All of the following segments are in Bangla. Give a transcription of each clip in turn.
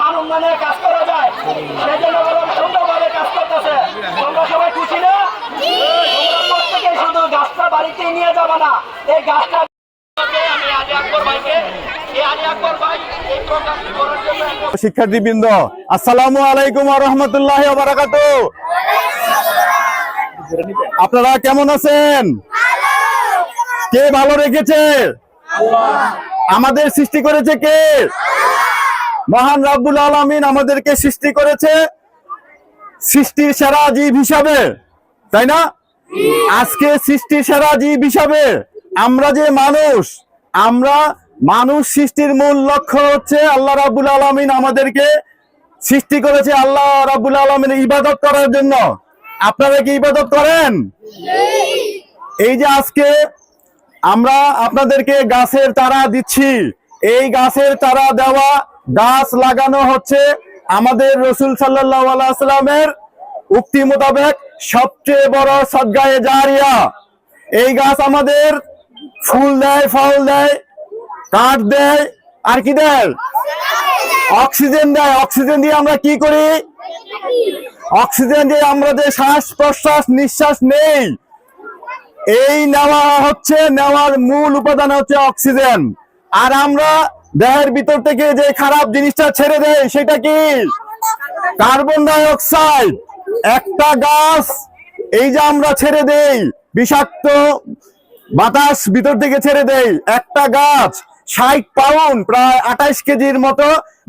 মান উন্নয়নের কাজ করা যায়। সেই জন্য বললাম সুন্দরভাবে কাজ করতেছে। তোমরা সবাই খুশি না? তোমরা প্রত্যেকে শুধু গাছটা বাড়িতে নিয়ে যাবে না। এই গাছটা শিক্ষার্থীবৃন্দ, আসসালামু আলাইকুম রহমতুল্লাহ বারাকাত আপনারা কেমন আছেন? কে ভালো রেখেছে? আমাদের সৃষ্টি করেছে কে? মহান রাব্বুল আলমিন আমাদেরকে সৃষ্টি করেছে সৃষ্টির সেরা জীব হিসাবে, তাই না? আজকে সৃষ্টির সেরা জীব হিসাবে আমরা যে মানুষ, আমরা মানুষ সৃষ্টির মূল লক্ষ্য হচ্ছে আল্লাহ রাবুল আলমিন আমাদেরকে সৃষ্টি করেছে আল্লাহ রাবুল আলমিন ইবাদত করার জন্য। আপনারা কি ইবাদত করেন? এই যে আজকে আমরা আপনাদেরকে গাছের তারা দিচ্ছি। এই গাছের তারা দেওয়া গাছ লাগানো হচ্ছে আমাদের রসুল সাল্লাহ আলাইস্লামের উক্তি মোতাবেক সবচেয়ে বড় সদ্গায়ে জারিয়া। এই গাছ আমাদের ফুল দেয় ফল দেয় কাঠ দেয় আর কি দেয়? অক্সিজেন দেয়। অক্সিজেন দিয়ে। আমরা কি করি? অক্সিজেন দিয়ে আমরা যে শ্বাস প্রশ্বাস নিঃশ্বাস নেই, এই নেওয়া হচ্ছে, নেওয়ার মূল উপাদান হচ্ছে অক্সিজেন। আর আমরা দেহের ভিতর থেকে যে খারাপ জিনিসটা ছেড়ে দেয় সেটা কি? কার্বন ডাই অক্সাইড একটা গাছ, এই যে আমরা ছেড়ে দেই, বিষাক্ত বাতাস ভিতর থেকে ছেড়ে দেই, একটা গাছ, ষাট পাউন্ড, প্রায় আঠাইশ কেজির মতো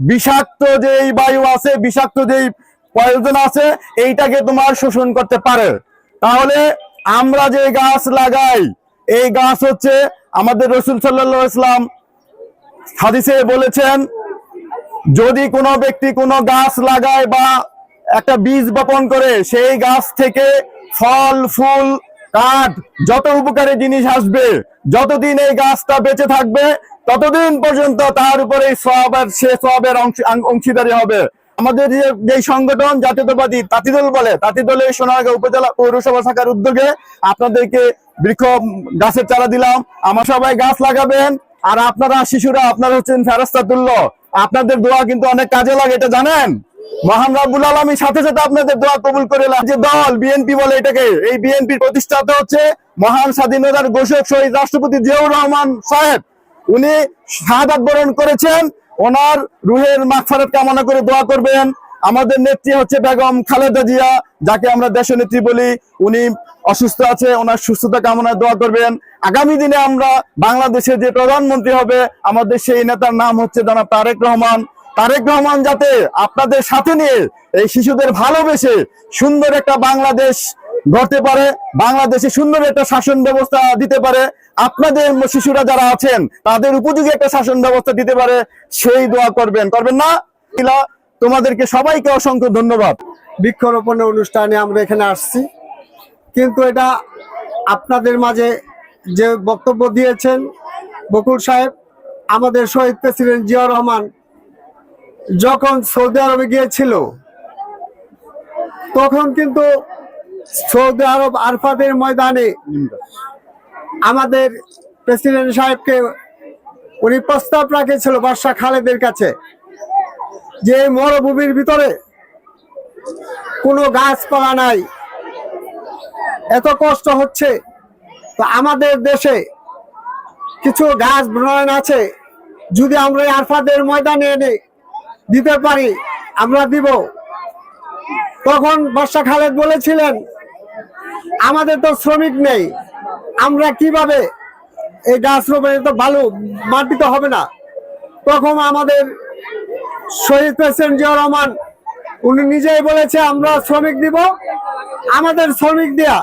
বিষাক্ত যে বায়ু আছে, বিষাক্ত যেই প্রয়োজন আছে? এইটাকে তোমার শোষণ করতে পারে। তাহলে আমরা যে গাছ লাগাই, এই গাছ হচ্ছে আমাদের রসুল সাল্লাহ ইসলাম হাদিসে বলেছেন, যদি কোনো ব্যক্তি কোনো গাছ লাগায় বা একটা বীজ বপন করে, সেই গাছ থেকে ফল, ফুল, কাঠ, যত উপকারী জিনিস আসবে, যতদিন এই গাছটা বেঁচে থাকবে, ততদিন পর্যন্ত তার উপরে সবের সে সবের অংশীদারি হবে। আমাদের যে সংগঠন জাতীয়তাবাদী তাঁতিদল বলে তাঁতিদলের সোনারগাঁ উপজেলা পৌরসভা শাখার উদ্যোগে আপনাদেরকে বৃক্ষ গাছের চারা দিলাম। আমার সবাই গাছ লাগাবেন, আর আপনারা শিশুরা, আপনারা হচ্ছেন ফেরস্তাতুল্য। আপনাদের দোয়া কিন্তু অনেক কাজে লাগে, এটা জানেন? মহান রাব্বুল আলমী সাথে সাথে আপনাদের দোয়া কবুল করে। যে দল, বিএনপি বলে এটাকে, এই বিএনপির প্রতিষ্ঠাতা হচ্ছে মহান স্বাধীনতার ঘোষক শহীদ রাষ্ট্রপতি জিয়াউর রহমান সাহেব। উনি শাহাদাত বরণ করেছেন ওনার রুহের মাগফিরাত কামনা করে দোয়া করবেন। আমাদের নেত্রী হচ্ছে বেগম খালেদা জিয়া, যাকে আমরা দেশনেত্রী বলি। উনি অসুস্থ আছে, ওনার সুস্থতা কামনায় দোয়া করবেন। আগামী দিনে আমরা বাংলাদেশের যে প্রধানমন্ত্রী হবে, আমাদের সেই নেতার নাম হচ্ছে জনাব তারেক রহমান। তারেক রহমান যাতে আপনাদের সাথে নিয়ে এই শিশুদের ভালোবেসে সুন্দর একটা বাংলাদেশ গড়তে পারে, বাংলাদেশে সুন্দর একটা শাসন ব্যবস্থা দিতে পারে আপনাদের শিশুরা যারা আছেন, তাদের উপযোগী একটা শাসন ব্যবস্থা দিতে পারে, সেই দোয়া করবেন। করবেন না? তোমাদেরকে সবাইকে অসংখ্য ধন্যবাদ। বৃক্ষরোপণের অনুষ্ঠানে আমরা এখানে আসছি। কিন্তু এটা আপনাদের মাঝে যে বক্তব্য দিয়েছেন বকুল সাহেব, আমাদের শহীদ প্রেসিডেন্ট জিয়াউর রহমান, যখন সৌদি আরবে গিয়েছিল, তখন কিন্তু সৌদি আরব আরফাদের ময়দানে আমাদের প্রেসিডেন্ট সাহেবকে উনি প্রস্তাব রাখেছিল বাদশাহ খালেদের কাছে যে মরুভূমির ভিতরে কোনো গাছপালা নাই। এত কষ্ট হচ্ছে। তো আমাদের দেশে কিছু গাছ বনায়ন আছে। যদি আমরা আরফাদের ময়দানে এনে দিতে পারি, আমরা দিব। তখন বর্ষা খালেদ বলেছিলেন, আমাদের তো শ্রমিক নেই। আমরা কীভাবে এই গাছ রোপণে তো ভালো মাটি তো হবে না। তখন আমাদের শহীদ প্রেসিডেন্ট জিয়া রহমান, উনি নিজেই বলেছে, আমরা শ্রমিক দিব, আমাদের শ্রমিক দেয়া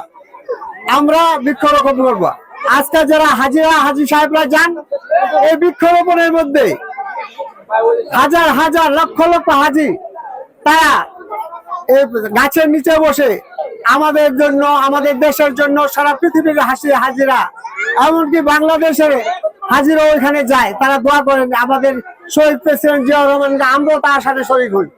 আমরা বৃক্ষরোপণ করব। আজকে যারা হাজিরা, হাজি সাহেবরা যান, এই বৃক্ষরোপণের মধ্যে হাজার হাজার, লক্ষ লক্ষ হাজি, তারা এই গাছের নিচে বসে আমাদের জন্য, আমাদের দেশের জন্য সারা পৃথিবীর হাসি হাজিরা। এমনকি বাংলাদেশের হাজিরা ওইখানে যায়। তারা দোয়া করেন আমাদের শহীদ প্রেসিডেন্ট জিয়া রহমান আমরাও তার সাথে শরীর হই।